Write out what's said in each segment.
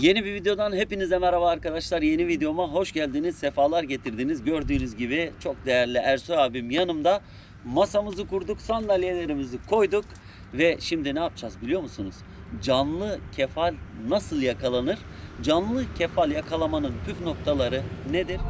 Yeni bir videodan hepinize merhaba arkadaşlar. Yeni videoma hoş geldiniz, sefalar getirdiniz. Gördüğünüz gibi çok değerli Ersu abim yanımda. Masamızı kurduk, sandalyelerimizi koyduk ve şimdi ne yapacağız biliyor musunuz? Canlı kefal nasıl yakalanır? Canlı kefal yakalamanın püf noktaları nedir?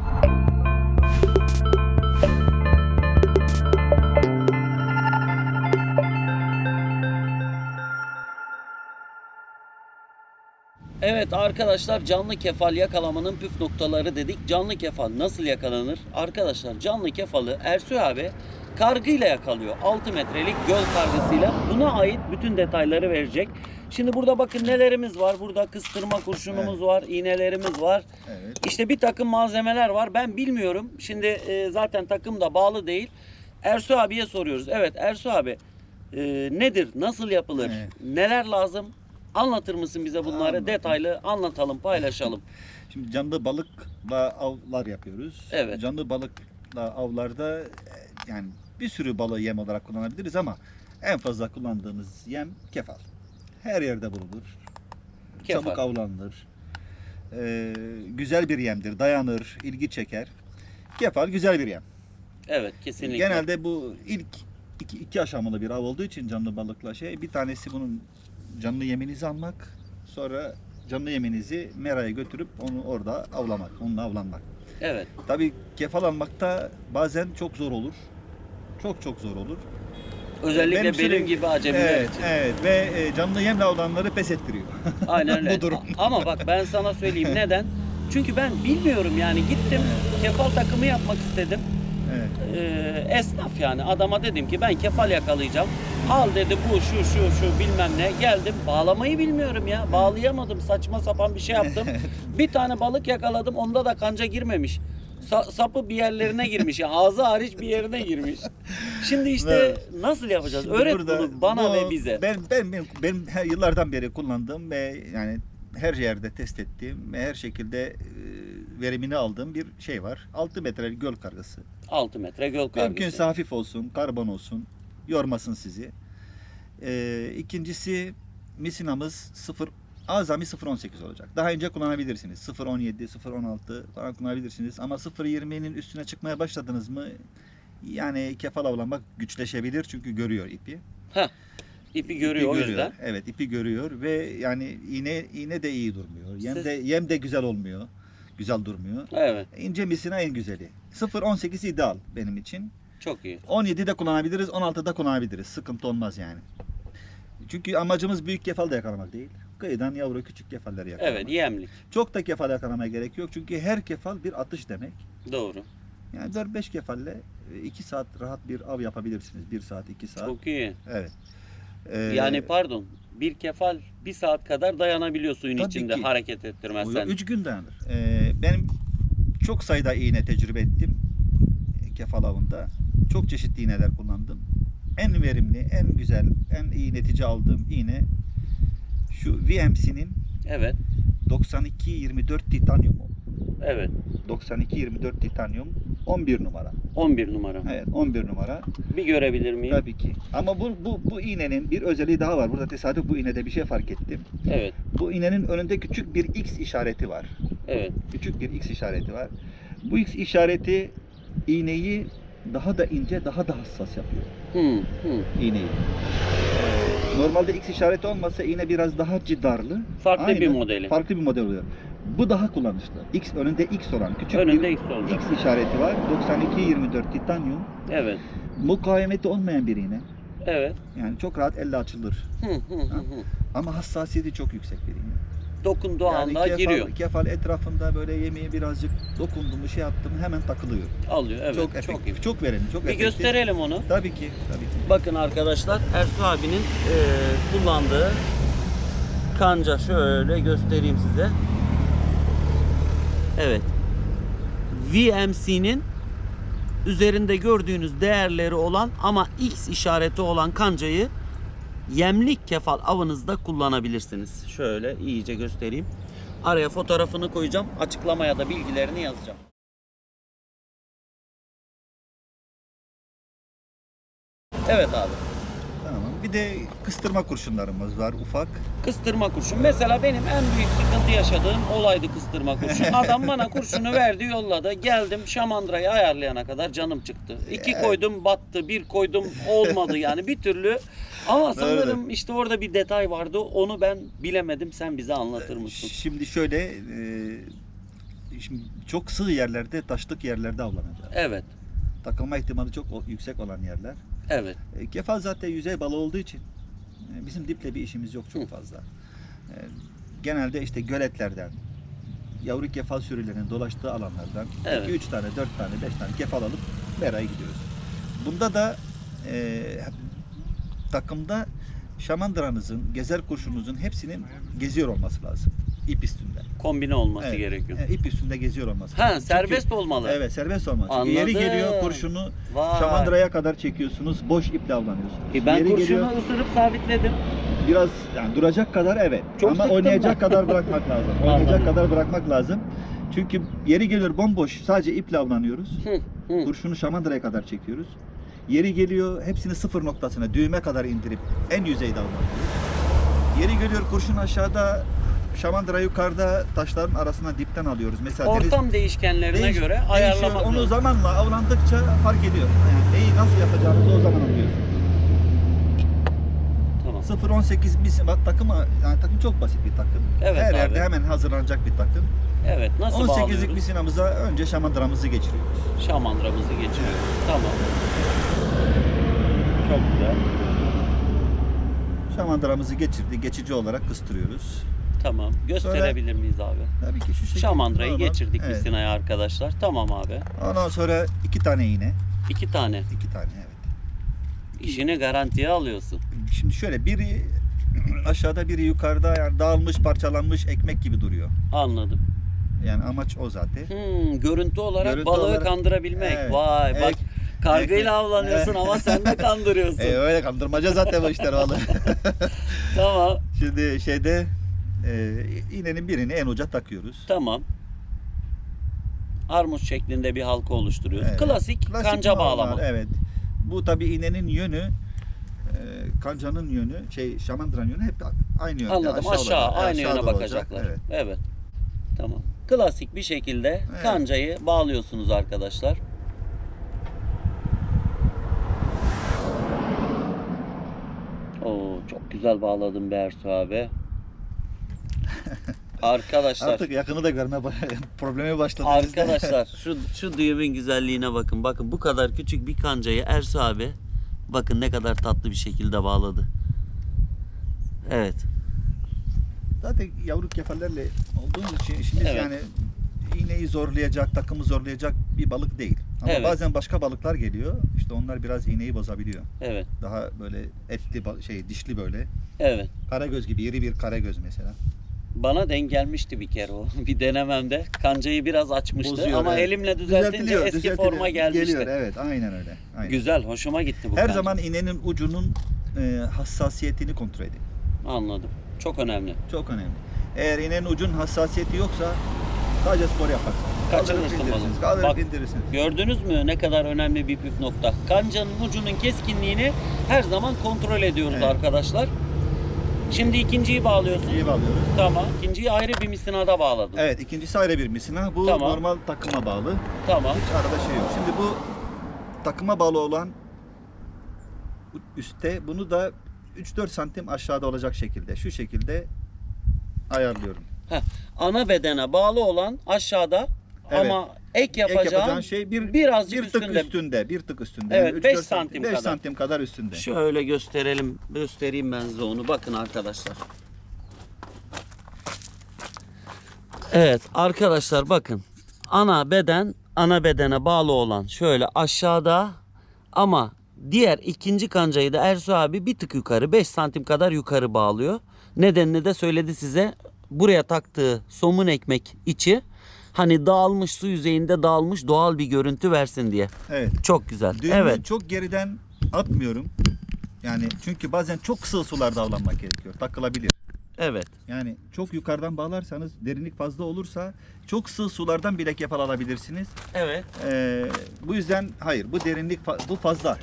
Evet arkadaşlar canlı kefal yakalamanın püf noktaları dedik. Canlı kefal nasıl yakalanır? Arkadaşlar canlı kefalı Ersu abi kargıyla yakalıyor. 6 metrelik göl kargısıyla. Buna ait bütün detayları verecek. Şimdi burada bakın nelerimiz var. Burada kıstırma kurşunumuz var, iğnelerimiz var. Evet. İşte bir takım malzemeler var. Ben bilmiyorum. Şimdi e, zaten takım da bağlı değil. Ersu abiye soruyoruz. Evet Ersu abi e, nedir? Nasıl yapılır? Evet. Neler lazım? Anlatır mısın bize bunları? Anlatayım. Detaylı anlatalım, paylaşalım. Şimdi canlı balıkla avlar yapıyoruz. Evet. Canlı balıkla avlarda e, yani bir sürü balığı yem olarak kullanabiliriz ama en fazla kullandığımız yem kefal. Her yerde bulunur. Kefal. Çabuk avlanır. Ee, güzel bir yemdir. Dayanır, ilgi çeker. Kefal güzel bir yem. Evet, kesinlikle. Genelde bu ilk iki, iki aşamalı bir av olduğu için canlı balıkla şey bir tanesi bunun canlı yeminizi almak sonra canlı yeminizi meraya götürüp onu orada avlamak, onunla avlanmak. Evet. Tabii kefal almakta bazen çok zor olur. Çok çok zor olur. Özellikle Benim benim, sürekli- gibi acemiler Evet, için. evet ve e, canlı yemle avlananları pes ettiriyor. Aynen öyle. Bu durum. Ama bak ben sana söyleyeyim neden? Çünkü ben bilmiyorum yani gittim kefal takımı yapmak istedim. Evet. Ee, esnaf yani adama dedim ki ben kefal yakalayacağım. Al dedi bu şu şu şu bilmem ne. Geldim bağlamayı bilmiyorum ya. Bağlayamadım saçma sapan bir şey yaptım. bir tane balık yakaladım onda da kanca girmemiş. Sa- sapı bir yerlerine girmiş. Yani ağzı hariç bir yerine girmiş. Şimdi işte Evet. nasıl yapacağız? Şimdi Öğret burada bunu bana bu- ve bize. Ben, ben, ben, benim her yıllardan beri kullandığım ve yani her yerde test ettiğim ve her şekilde e, verimini aldığım bir şey var. 6 metrelik göl kargısı. 6 metre göl kargısı. Mümkünse hafif olsun, karbon olsun, yormasın sizi. Ee, ikincisi misinamız 0 azami 0.18 olacak. Daha ince kullanabilirsiniz. 0.17, 0.16 falan kullanabilirsiniz. Ama 0.20'nin üstüne çıkmaya başladınız mı yani kefal avlamak güçleşebilir çünkü görüyor ipi. İpi görüyor o İpi yüzden. Evet ipi görüyor ve yani iğne iğne de iyi durmuyor. Yem Siz- de yem de güzel olmuyor. Güzel durmuyor. Evet. İnce misina en güzeli. 0.18 ideal benim için. Çok iyi. 17'de kullanabiliriz, 16'da kullanabiliriz. Sıkıntı olmaz yani. Çünkü amacımız büyük kefal da yakalamak değil. Kıyıdan yavru küçük kefalleri yakalamak. Evet yemlik. Çok da kefal yakalamaya gerek yok. Çünkü her kefal bir atış demek. Doğru. Yani 4-5 kefalle 2 saat rahat bir av yapabilirsiniz. 1 saat, 2 saat. Çok iyi. Evet. Ee, Yani pardon bir kefal bir saat kadar dayanabiliyor suyun Tabii içinde ki. hareket ettirmezsen. 3 gün dayanır. Ee, benim çok sayıda iğne tecrübe ettim. e, Kefal avında. Çok çeşitli iğneler kullandım. En verimli, en güzel, en iyi netice aldığım iğne şu VMC'nin Evet. 92-24 titanyumu. Evet. 92-24 titanyum 11 numara. 11 numara. Evet 11 numara. Bir görebilir miyim? Tabii ki. Ama bu, bu, bu iğnenin bir özelliği daha var. Burada tesadüf bu iğnede bir şey fark ettim. Evet. Bu iğnenin önünde küçük bir X işareti var. Evet. Küçük bir X işareti var. Bu X işareti iğneyi daha da ince, daha da hassas yapıyor. Hı, hı. İğneyi. Ee, Normalde X işareti olmasa iğne biraz daha cidarlı. Farklı Aynen. bir modeli. Farklı bir model oluyor. Bu daha kullanışlı. X önünde X olan küçük Önünde bir X olacak. X işareti var. 92-24 titanyum. Evet. Mukavemeti olmayan bir iğne. Evet. Yani çok rahat elle açılır. Hı, hı, hı. Ama hassasiyeti çok yüksek bir iğne. Dokunduğu Yani anda kefal, giriyor. kefal etrafında böyle yemeği birazcık dokundu mu şey yaptım hemen takılıyor. Alıyor. Evet. çok Çok, efektif, iyi. çok verimli, çok Bir efektif. gösterelim onu. Tabii ki, tabii ki. Bakın arkadaşlar Ersu abinin e, kullandığı kanca şöyle göstereyim size. Evet. VMC'nin üzerinde gördüğünüz değerleri olan ama X işareti olan kancayı yemlik kefal avınızda kullanabilirsiniz. Şöyle iyice göstereyim. Araya fotoğrafını koyacağım. Açıklamaya da bilgilerini yazacağım. Evet abi. Bir de kıstırma kurşunlarımız var ufak. Kıstırma kurşun. Mesela benim en büyük sıkıntı yaşadığım olaydı kıstırma kurşun. Adam bana kurşunu verdi yolladı. Geldim şamandırayı ayarlayana kadar canım çıktı. İki koydum battı. Bir koydum olmadı yani bir türlü. Ama sanırım işte orada bir detay vardı. Onu ben bilemedim. Sen bize anlatır mısın? Şimdi şöyle e, şimdi çok sığ yerlerde, taşlık yerlerde avlanacak. Evet. Takılma ihtimali çok yüksek olan yerler. Evet. E, kefal zaten yüzey balığı olduğu için e, bizim diple bir işimiz yok çok fazla. E, genelde işte göletlerden, yavru kefal sürülerinin dolaştığı alanlardan Evet. 2-3 tane, 4 tane, 5 tane kefal alıp meraya gidiyoruz. Bunda da e, takımda şamandıranızın, gezer kurşununuzun hepsinin geziyor olması lazım. İp üstünde. Kombine olması Evet. gerekiyor. E, ip üstünde geziyor olması Ha lazım. Serbest olmalı. Evet serbest. Çünkü Anladım. Yeri geliyor kurşunu Vay. şamandıraya kadar çekiyorsunuz. Boş iple avlanıyorsunuz. E ben Yeri kurşunu geliyor ısırıp sabitledim. biraz yani duracak kadar evet. Çok Ama sıktın oynayacak kadar bırakmak lazım. Oynayacak Anladım. kadar bırakmak lazım. Çünkü yeri geliyor bomboş sadece iple avlanıyoruz. Hı, hı. Kurşunu şamandıraya kadar çekiyoruz. Yeri geliyor hepsini sıfır noktasına düğme kadar indirip en yüzeyde avlanıyoruz. Yeri geliyor kurşun aşağıda şamandıra yukarıda taşların arasından dipten alıyoruz. Mesela deniz- Ortam değişkenlerine Değiş- göre ayarlamak Onu lazım. zamanla avlandıkça fark ediyor. Yani neyi nasıl yapacağınızı o zaman anlıyorsun. Tamam. 0-18 misim bak takım yani takım çok basit bir takım. Evet Her abi. yerde hemen hazırlanacak bir takım. Evet nasıl 18'lik bağlıyoruz? misinamıza önce şamandıramızı geçiriyoruz. Şamandramızı geçiriyoruz. Tamam. Çok güzel. Şamandıramızı geçirdik. Geçici olarak kıstırıyoruz. Tamam. Gösterebilir miyiz abi? Tabii ki şu şekilde. Şamandrayı normal. geçirdik Evet. misinaya arkadaşlar. Tamam abi. Ondan sonra iki tane iğne. İki tane. iki tane evet. İşini garantiye alıyorsun. Şimdi şöyle biri aşağıda biri yukarıda yani dağılmış parçalanmış ekmek gibi duruyor. Anladım. Yani amaç o zaten. Hmm, görüntü olarak Görüntü balığı olarak- kandırabilmek. Evet. Vay bak Ek- ekmek- avlanıyorsun ama sen de kandırıyorsun. E, öyle kandırmaca zaten bu işler vallahi. Tamam. Şimdi şeyde e, iğnenin birini en uca takıyoruz. Tamam. Armut şeklinde bir halka oluşturuyoruz. Evet. Klasik, Klasik kanca normal, bağlama. Evet. Bu tabi iğnenin yönü e, kancanın yönü, şey şamandıran yönü hep aynı yönde. Anladım. Aşağı, olacak. aynı Aşağı yöne doğru bakacaklar. olacak, Evet. Evet. Tamam. Klasik bir şekilde Evet. kancayı bağlıyorsunuz arkadaşlar. Oo, çok güzel bağladın be Ersu abi. Arkadaşlar, Artık yakını da görme problemi başladı. arkadaşlar şu şu düğümün güzelliğine bakın. Bakın bu kadar küçük bir kancayı Ersu abi bakın ne kadar tatlı bir şekilde bağladı. Evet. Zaten yavru kefallerle olduğumuz için işimiz Evet. yani iğneyi zorlayacak, takımı zorlayacak bir balık değil. Ama Evet. bazen başka balıklar geliyor. İşte onlar biraz iğneyi bozabiliyor. Evet. Daha böyle etli şey dişli böyle. Evet. Karagöz gibi iri bir karagöz mesela. Bana denk gelmişti bir kere o. Bir denememde kancayı biraz açmıştı Bozuyor, ama evet. elimle düzeltince Düzeltiliyor, eski düzeltiliyor. forma gelmişti. Geliyor evet aynen öyle. Aynen. Güzel, hoşuma gitti bu Her kanca. zaman iğnenin ucunun e, hassasiyetini kontrol edin. Anladım. Çok önemli. Çok önemli. Eğer iğnenin ucun hassasiyeti yoksa sadece spor yaparsınız. Kaldırıp Kaçırırsın indirirsiniz. balığı. Kaldırıp Bak. indirirsiniz. Gördünüz mü ne kadar önemli bir püf nokta. Kancanın ucunun keskinliğini her zaman kontrol ediyoruz Evet. arkadaşlar. Şimdi ikinciyi bağlıyorsun. İyi bağlıyoruz. Tamam. İkinciyi ayrı bir misinada bağladın. Evet ikincisi ayrı bir misina. Bu Tamam. normal takıma bağlı. Tamam. Hiç arada şey yok. Şimdi bu takıma bağlı olan üstte bunu da 3-4 santim aşağıda olacak şekilde şu şekilde ayarlıyorum. Ana bedene bağlı olan aşağıda Evet. ama ek Ek yapacağın, şey bir birazcık bir tık üstünde. üstünde. bir tık üstünde. Evet, üç, beş dört santim beş kadar. santim kadar üstünde. Şöyle gösterelim, göstereyim ben size onu. Bakın arkadaşlar. Evet arkadaşlar bakın. Ana beden ana bedene bağlı olan şöyle aşağıda ama diğer ikinci kancayı da Ersu abi bir tık yukarı 5 santim kadar yukarı bağlıyor. Nedenini de söyledi size. Buraya taktığı somun ekmek içi hani dağılmış su yüzeyinde dağılmış doğal bir görüntü versin diye. Evet. Çok güzel. Düğümü evet. çok geriden atmıyorum. Yani çünkü bazen çok kısa sularda avlanmak gerekiyor. Takılabilir. Evet. Yani çok yukarıdan bağlarsanız derinlik fazla olursa çok sığ sulardan bile kefal alabilirsiniz. Evet. Ee, bu yüzden hayır bu derinlik fa- bu fazla.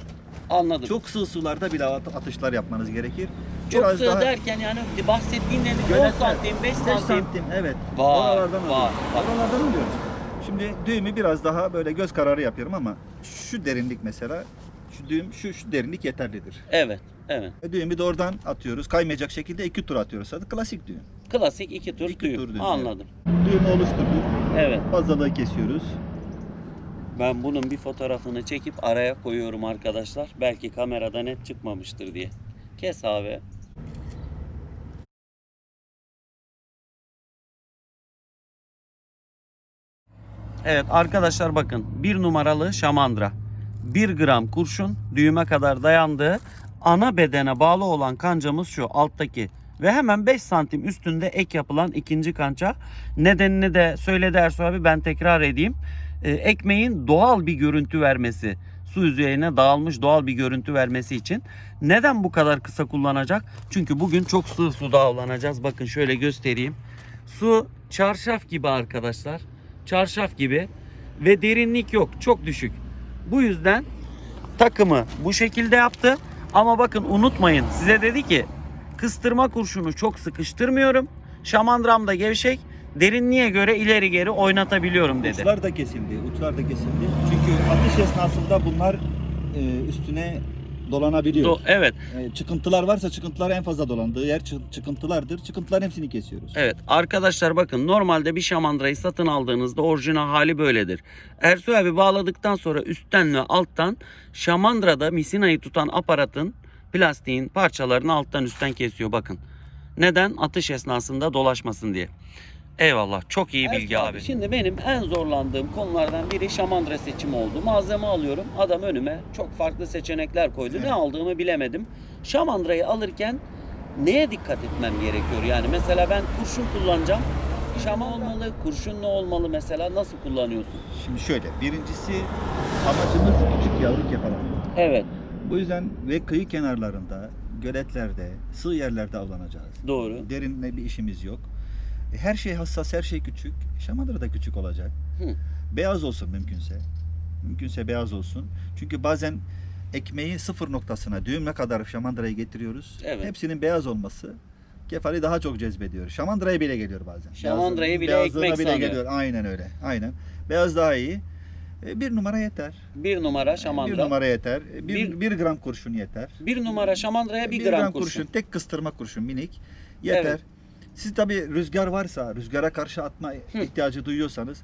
Anladım. Çok sığ sularda bile at- atışlar yapmanız gerekir. Çok Biraz sığ daha derken yani bahsettiğin nedir? 10 Göletler. santim, 5 5 santim. santim evet. Var, Oralardan var, var. Oralardan alıyoruz. Şimdi düğümü biraz daha böyle göz kararı yapıyorum ama şu derinlik mesela şu düğüm şu, şu derinlik yeterlidir. Evet, evet. E, düğümü de oradan atıyoruz. Kaymayacak şekilde iki tur atıyoruz. Hadi klasik düğüm. Klasik iki tur İki düğüm. tur düğüm, Anladım. Düğümü oluşturduk. Evet. Fazlalığı kesiyoruz. Ben bunun bir fotoğrafını çekip araya koyuyorum arkadaşlar. Belki kamerada net çıkmamıştır diye. Kes abi. Evet arkadaşlar bakın bir numaralı şamandıra. 1 gram kurşun düğüme kadar dayandığı ana bedene bağlı olan kancamız şu alttaki ve hemen 5 santim üstünde ek yapılan ikinci kanca. Nedenini de söyledi Ersoy abi ben tekrar edeyim. Ee, ekmeğin doğal bir görüntü vermesi, su yüzeyine dağılmış doğal bir görüntü vermesi için. Neden bu kadar kısa kullanacak? Çünkü bugün çok sığ suda avlanacağız. Bakın şöyle göstereyim. Su çarşaf gibi arkadaşlar. Çarşaf gibi ve derinlik yok. Çok düşük. Bu yüzden takımı bu şekilde yaptı. Ama bakın unutmayın size dedi ki kıstırma kurşunu çok sıkıştırmıyorum. Şamandram da gevşek. Derinliğe göre ileri geri oynatabiliyorum dedi. Uçlar da kesildi. Uçlar da kesildi. Çünkü atış esnasında bunlar e, üstüne dolanabiliyor. Do- evet. E, çıkıntılar varsa çıkıntılar en fazla dolandığı yer çı- çıkıntılardır. Çıkıntıların hepsini kesiyoruz. Evet arkadaşlar bakın normalde bir şamandırayı satın aldığınızda orijinal hali böyledir. Ersoy abi bağladıktan sonra üstten ve alttan şamandırada misinayı tutan aparatın plastiğin parçalarını alttan üstten kesiyor bakın. Neden? Atış esnasında dolaşmasın diye. Eyvallah. Çok iyi bilgi abi. Şimdi benim en zorlandığım konulardan biri şamandıra seçimi oldu. Malzeme alıyorum. Adam önüme çok farklı seçenekler koydu. Ne aldığımı bilemedim. Şamandırayı alırken neye dikkat etmem gerekiyor? Yani mesela ben kurşun kullanacağım. Şama olmalı, kurşun ne olmalı mesela? Nasıl kullanıyorsun? Şimdi şöyle. Birincisi amacımız küçük yavru kefal almak. Evet, Bu yüzden ve kıyı kenarlarında, göletlerde, sığ yerlerde avlanacağız. doğru. Derinle bir işimiz yok. E, Her şey hassas, her şey küçük. Şamandıra da küçük olacak. Hı. Beyaz olsun mümkünse. Mümkünse beyaz olsun. Çünkü bazen ekmeği sıfır noktasına düğüme kadar şamandırayı getiriyoruz. Evet. Hepsinin beyaz olması kefali daha çok cezbediyor. Şamandıraya bile geliyor bazen. Şamandırayı bile beyazlığına ekmek bile sanıyor. geliyor. Aynen öyle. Aynen. Beyaz daha iyi. E, Bir numara yeter. Bir numara Bir şamandıra. numara yeter. E, Bir, Bir- bir, gram kurşun yeter. Bir numara şamandıraya bir, gram, kurşun. Tek kıstırma kurşun minik yeter. Evet. Siz tabi rüzgar varsa, rüzgara karşı atma ihtiyacı duyuyorsanız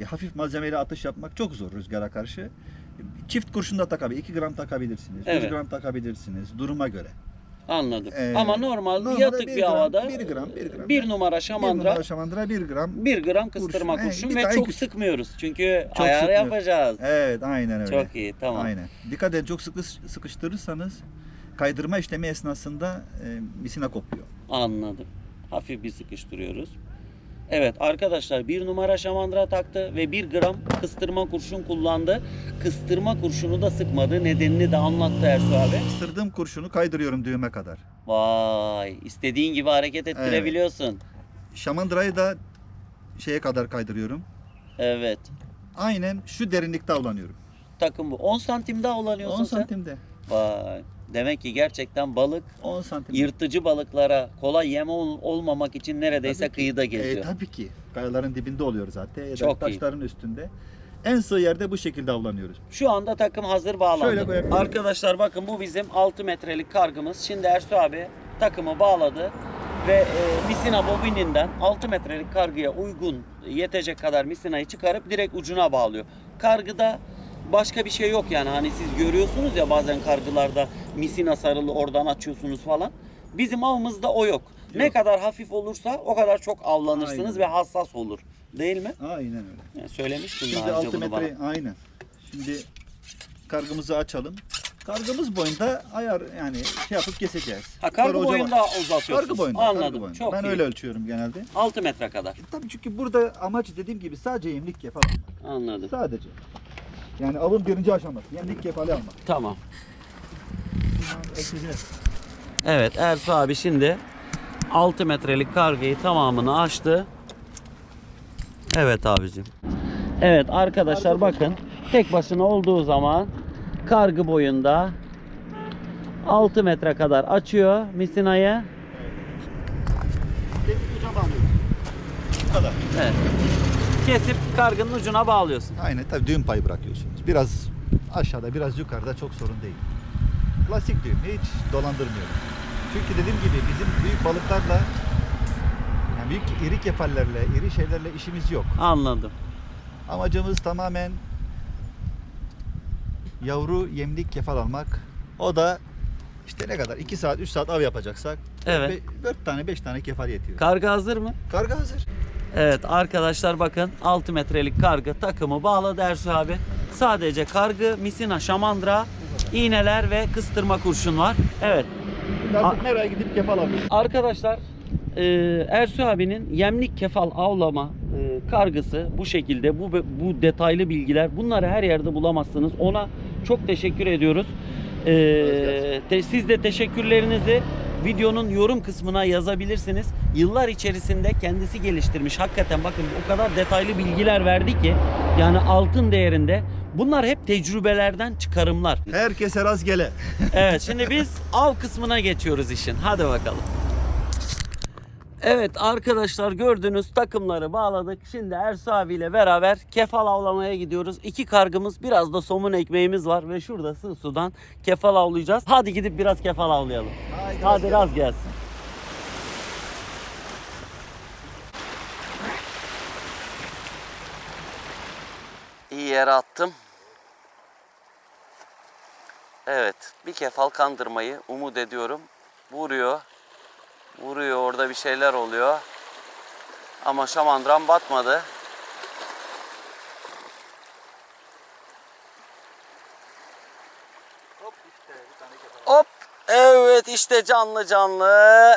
e, hafif malzemeyle atış yapmak çok zor rüzgara karşı. Çift kurşun da takabilir. 2 gram takabilirsiniz. Evet. 100 gram takabilirsiniz. Duruma göre. Anladım. Ee, Ama normal normalde yatık bir bir, gram, havada bir gram, bir gram. bir numara şamandıra, Bir numara şamandıra 1 gram. bir gram kıstırma Kurşun. kurşun, bir ve tane çok küçük. sıkmıyoruz. Çünkü Çok ayar sıkmıyoruz. yapacağız. Evet aynen öyle. Çok iyi tamam. Aynen. Dikkat edin çok sıkı sıkıştırırsanız kaydırma işlemi esnasında e, misina kopuyor. Anladım. Hafif bir sıkıştırıyoruz. Evet arkadaşlar bir numara şamandıra taktı ve bir gram kıstırma kurşun kullandı. Kıstırma kurşunu da sıkmadı. Nedenini de anlattı Ersu abi. Kıstırdığım kurşunu kaydırıyorum düğüme kadar. Vay istediğin gibi hareket ettirebiliyorsun. Şamandırayı da şeye kadar kaydırıyorum. Evet. Aynen şu derinlikte avlanıyorum. Takım bu. 10 santim daha 10 olanıyorsun sen. santimde. Vay. Demek ki gerçekten balık 10 santim. yırtıcı balıklara kolay yem ol- olmamak için neredeyse Tabii ki. kıyıda E, geziyor. tabii ki. Kayaların dibinde oluyor zaten. Ya da Çok iyi. taşların üstünde. En sığ yerde bu şekilde avlanıyoruz. Şu anda takım hazır bağlandı. Koyalım. Arkadaşlar bakın bu bizim 6 metrelik kargımız. Şimdi Ersu abi takımı bağladı ve e, misina bobininden 6 metrelik kargıya uygun yetecek kadar misinayı çıkarıp direkt ucuna bağlıyor. Kargıda başka bir şey yok yani hani siz görüyorsunuz ya bazen kargılarda misina sarılı oradan açıyorsunuz falan. Bizim avımızda o yok. Ne Yok. kadar hafif olursa o kadar çok avlanırsınız Aynen. ve hassas olur. Değil mi? Aynen öyle. Yani söylemiştin Şimdi daha önce 6 bunu bana. metre aynen. Şimdi kargımızı açalım. Kargımız boyunda ayar yani şey yapıp keseceğiz. Ha kargı Sonra boyunda uzatıyorsunuz. Kargı boyunda. Anladım. Kargı boyunda. Çok ben iyi. öyle ölçüyorum genelde. 6 metre kadar. Tabii çünkü burada amaç dediğim gibi sadece yemlik almak. Anladım. Sadece. Yani avın birinci aşaması. Yemlik kefali almak. Tamam. Evet Ersu abi şimdi 6 metrelik kargayı tamamını açtı. Evet abicim. Evet arkadaşlar bakın tek başına olduğu zaman kargı boyunda 6 metre kadar açıyor misinayı. Bağlıyorsun. Bu kadar. Evet. Kesip kargının ucuna bağlıyorsun. Aynen tabii düğüm payı bırakıyorsunuz. Biraz aşağıda biraz yukarıda çok sorun değil. Klasik düğüm hiç dolandırmıyorum. Çünkü dediğim gibi bizim büyük balıklarla yani büyük iri kefallerle, iri şeylerle işimiz yok. Anladım. Amacımız tamamen yavru yemlik kefal almak. O da işte ne kadar 2 saat 3 saat av yapacaksak Evet. 4 tane 5 tane kefal yetiyor. Karga hazır mı? Karga hazır. Evet arkadaşlar bakın 6 metrelik kargı takımı bağladı Ersu abi. Sadece kargı, misina, şamandıra, iğneler ve kıstırma kurşun var. Evet Artık nereye gidip kefal alıyoruz? arkadaşlar e, Ersu abinin yemlik kefal avlama e, kargısı bu şekilde bu bu detaylı bilgiler bunları her yerde bulamazsınız. Ona çok teşekkür ediyoruz. E, te- siz de teşekkürlerinizi videonun yorum kısmına yazabilirsiniz. Yıllar içerisinde kendisi geliştirmiş. Hakikaten bakın o kadar detaylı bilgiler verdi ki yani altın değerinde. Bunlar hep tecrübelerden çıkarımlar. Herkese rastgele. Evet şimdi biz av kısmına geçiyoruz işin. Hadi bakalım. Evet arkadaşlar gördüğünüz takımları bağladık. Şimdi Ersu abiyle beraber kefal avlamaya gidiyoruz. İki kargımız biraz da somun ekmeğimiz var ve şurada sudan kefal avlayacağız. Hadi gidip biraz kefal avlayalım. Hadi raz gelsin. İyi yere attım. Evet, bir kefal kandırmayı umut ediyorum. Vuruyor. Vuruyor, orada bir şeyler oluyor. Ama şamandıram batmadı. Hop! Evet işte canlı canlı.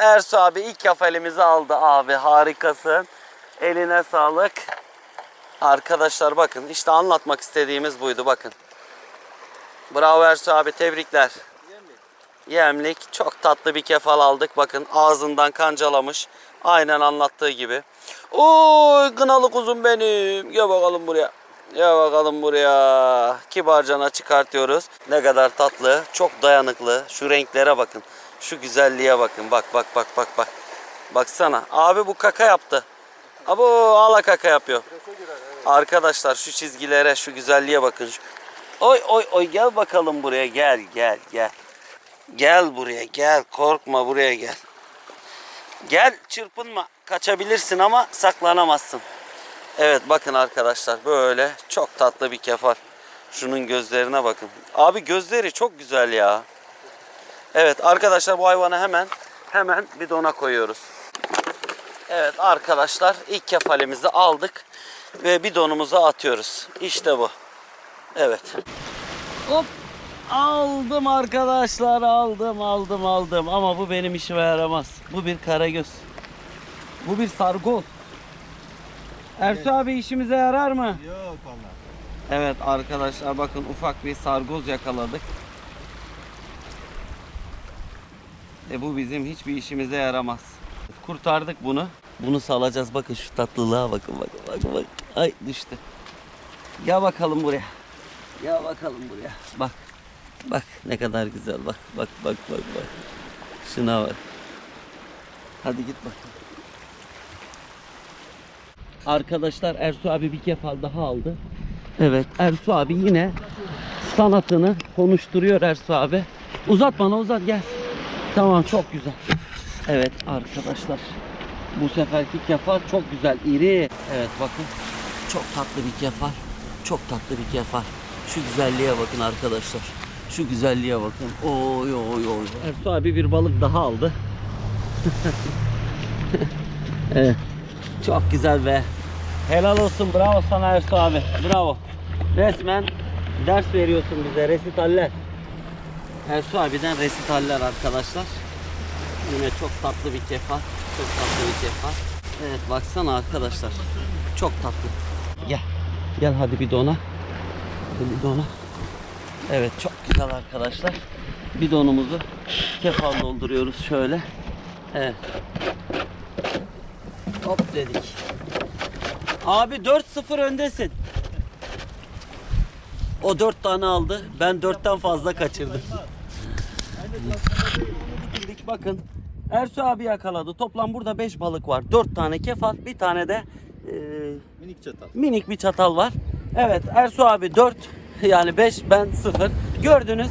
Ersu abi ilk kefalimizi aldı abi. Harikasın. Eline sağlık. Arkadaşlar bakın işte anlatmak istediğimiz buydu bakın. Bravo Ersu abi tebrikler. Yemlik çok tatlı bir kefal aldık. Bakın ağzından kancalamış. Aynen anlattığı gibi. Oy kınalı kuzum benim. Gel bakalım buraya. Gel bakalım buraya. Kibarcana çıkartıyoruz. Ne kadar tatlı. Çok dayanıklı. Şu renklere bakın. Şu güzelliğe bakın. Bak bak bak bak bak. Baksana. Abi bu kaka yaptı. Abo ala kaka yapıyor. Arkadaşlar şu çizgilere, şu güzelliğe bakın. Oy oy oy gel bakalım buraya gel gel gel. Gel buraya gel korkma buraya gel. Gel çırpınma kaçabilirsin ama saklanamazsın. Evet bakın arkadaşlar böyle çok tatlı bir kefal. Şunun gözlerine bakın. Abi gözleri çok güzel ya. Evet arkadaşlar bu hayvanı hemen hemen bidona koyuyoruz. Evet arkadaşlar ilk kefalimizi aldık ve bidonumuza atıyoruz. İşte bu. Evet. Hop aldım arkadaşlar aldım aldım aldım ama bu benim işime yaramaz. Bu bir karagöz. Bu bir sargoz. Ersu abi işimize yarar mı? Yok vallahi. Evet arkadaşlar bakın ufak bir sargoz yakaladık. E bu bizim hiçbir işimize yaramaz. Kurtardık bunu. Bunu salacağız. Bakın şu tatlılığa bakın bakın bakın. bakın. Ay düştü. Gel bakalım buraya. Gel bakalım buraya. Bak. Bak ne kadar güzel. Bak bak bak bak bak. Şuna bak. Hadi git bakalım. Arkadaşlar Ersu abi bir kefal daha aldı. Evet Ersu abi yine sanatını konuşturuyor Ersu abi. Uzat bana uzat gel. Tamam çok güzel. Evet arkadaşlar. Bu seferki kefal çok güzel. iri. Evet bakın. Çok tatlı bir kefal. Çok tatlı bir kefal. Şu güzelliğe bakın arkadaşlar. Şu güzelliğe bakın. Oy oy oy. Ersu abi bir balık daha aldı. evet. Çok güzel be. Helal olsun. Bravo sana Ersu abi. Bravo. Resmen ders veriyorsun bize. Resitaller. Ersu abiden resitaller arkadaşlar. Yine çok tatlı bir kefal. Çok tatlı bir kefal. Evet baksana arkadaşlar. Çok tatlı. Gel. Gel hadi bir dona. Bir dona. Evet çok güzel arkadaşlar. Bidonumuzu kefal dolduruyoruz şöyle. Evet. Hop dedik. Abi 4-0 öndesin. O 4 tane aldı. Ben 4'ten fazla kaçırdım. Bakın Ersu abi yakaladı. Toplam burada 5 balık var. 4 tane kefal, bir tane de e, Minik çatal. minik bir çatal var. Evet Ersu abi 4 yani 5 ben 0. Gördünüz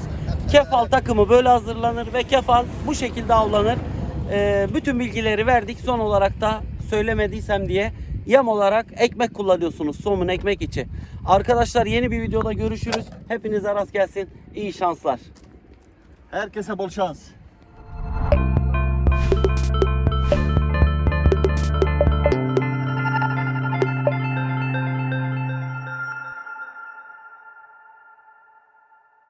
kefal takımı böyle hazırlanır ve kefal bu şekilde avlanır. Ee, bütün bilgileri verdik. Son olarak da söylemediysem diye yem olarak ekmek kullanıyorsunuz. Somun ekmek içi. Arkadaşlar yeni bir videoda görüşürüz. Hepinize rast gelsin. İyi şanslar. Herkese bol şans.